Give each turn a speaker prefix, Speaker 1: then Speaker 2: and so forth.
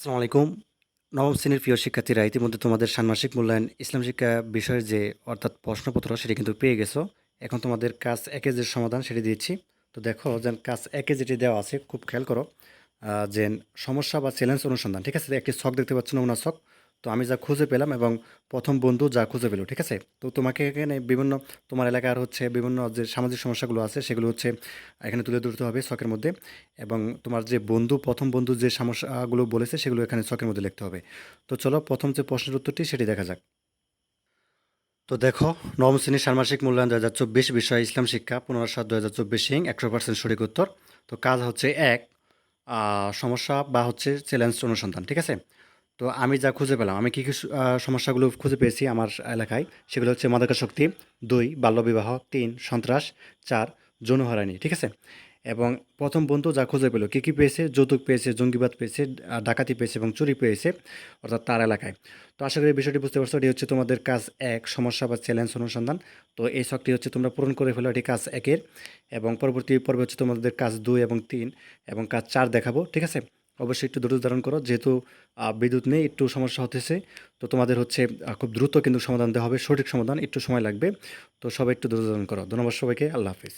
Speaker 1: আসসালামু আলাইকুম। নবম শ্রেণির প্রিয় শিক্ষার্থীরা, ইতিমধ্যে তোমাদের ষান্মাসিক মূল্যায়ন ইসলাম শিক্ষা বিষয়ের যে, অর্থাৎ প্রশ্নপত্র, সেটি কিন্তু পেয়ে গেছো। এখন তোমাদের কাজ একে যে সমাধান, সেটি দিয়েছি তো দেখো, যেন কাজ একে যেটি দেওয়া আছে, খুব খেয়াল করো যে সমস্যা বা চ্যালেঞ্জ অনুসন্ধান, ঠিক আছে? একটি শখ দেখতে পাচ্ছ, নমুনা ছক। তো আমি যা খুঁজে পেলাম এবং প্রথম বন্ধু যা খুঁজে পেল, ঠিক আছে? তো তোমাকে এখানে বিভিন্ন, তোমার এলাকার হচ্ছে বিভিন্ন যে সামাজিক সমস্যাগুলো আছে, সেগুলো হচ্ছে এখানে তুলে ধরতে হবে শখের মধ্যে এবং তোমার যে বন্ধু, প্রথম বন্ধু যে সমস্যাগুলো বলেছে, সেগুলো এখানে শখের মধ্যে লিখতে হবে। তো চলো প্রথম যে প্রশ্নের উত্তরটি, সেটি দেখা যাক। তো দেখো, নবম শ্রেণির ষান্মাসিক মূল্যায়ন দু হাজার চব্বিশ বিষয়, ইসলাম শিক্ষা, পনেরো সাত দু হাজার চব্বিশ সিং একশো পার্সেন্ট সঠিক উত্তর। তো কাজ হচ্ছে এক সমস্যা বা হচ্ছে চ্যালেঞ্জ অনুসন্ধান, ঠিক আছে? তো আমি যা খুঁজে পেলাম, আমি কী কী সমস্যাগুলো খুঁজে পেয়েছি আমার এলাকায়, সেগুলো হচ্ছে মাদকাসক্তি, দুই, বাল্যবিবাহ, তিন, সন্ত্রাস, চার, যৌন ঠিক আছে? এবং প্রথম বন্ধু যা খুঁজে পেল, কী কী পেয়েছে? যৌতুক পেয়েছে, জঙ্গিবাদ পেয়েছে ডাকাতি পেয়েছে এবং চুরি পেয়েছে, অর্থাৎ তার এলাকায়। তো আশা করি বিষয়টি বুঝতে পারছ, এটি হচ্ছে তোমাদের কাজ এক, সমস্যা বা চ্যালেঞ্জ অনুসন্ধান। তো এই শখটি হচ্ছে তোমরা পূরণ করে ফেলো, এটি কাজ একের। এবং পরবর্তী পর্বে হচ্ছে তোমাদের কাজ দুই এবং তিন এবং কাজ চার দেখাবো, ঠিক আছে? অবশ্যই একটু দ্রুত ধারণ করো। যেহেতু বিদ্যুৎ নেই, একটু সমস্যা হতেছে, তো তোমাদের হচ্ছে খুব দ্রুত কিন্তু সমাধান দেওয়া হবে, সঠিক সমাধান একটু সময় লাগবে। তো সবাই একটু দ্রুত ধারণ করো। ধন্যবাদ সবাইকে, আল্লাহ হাফিজ।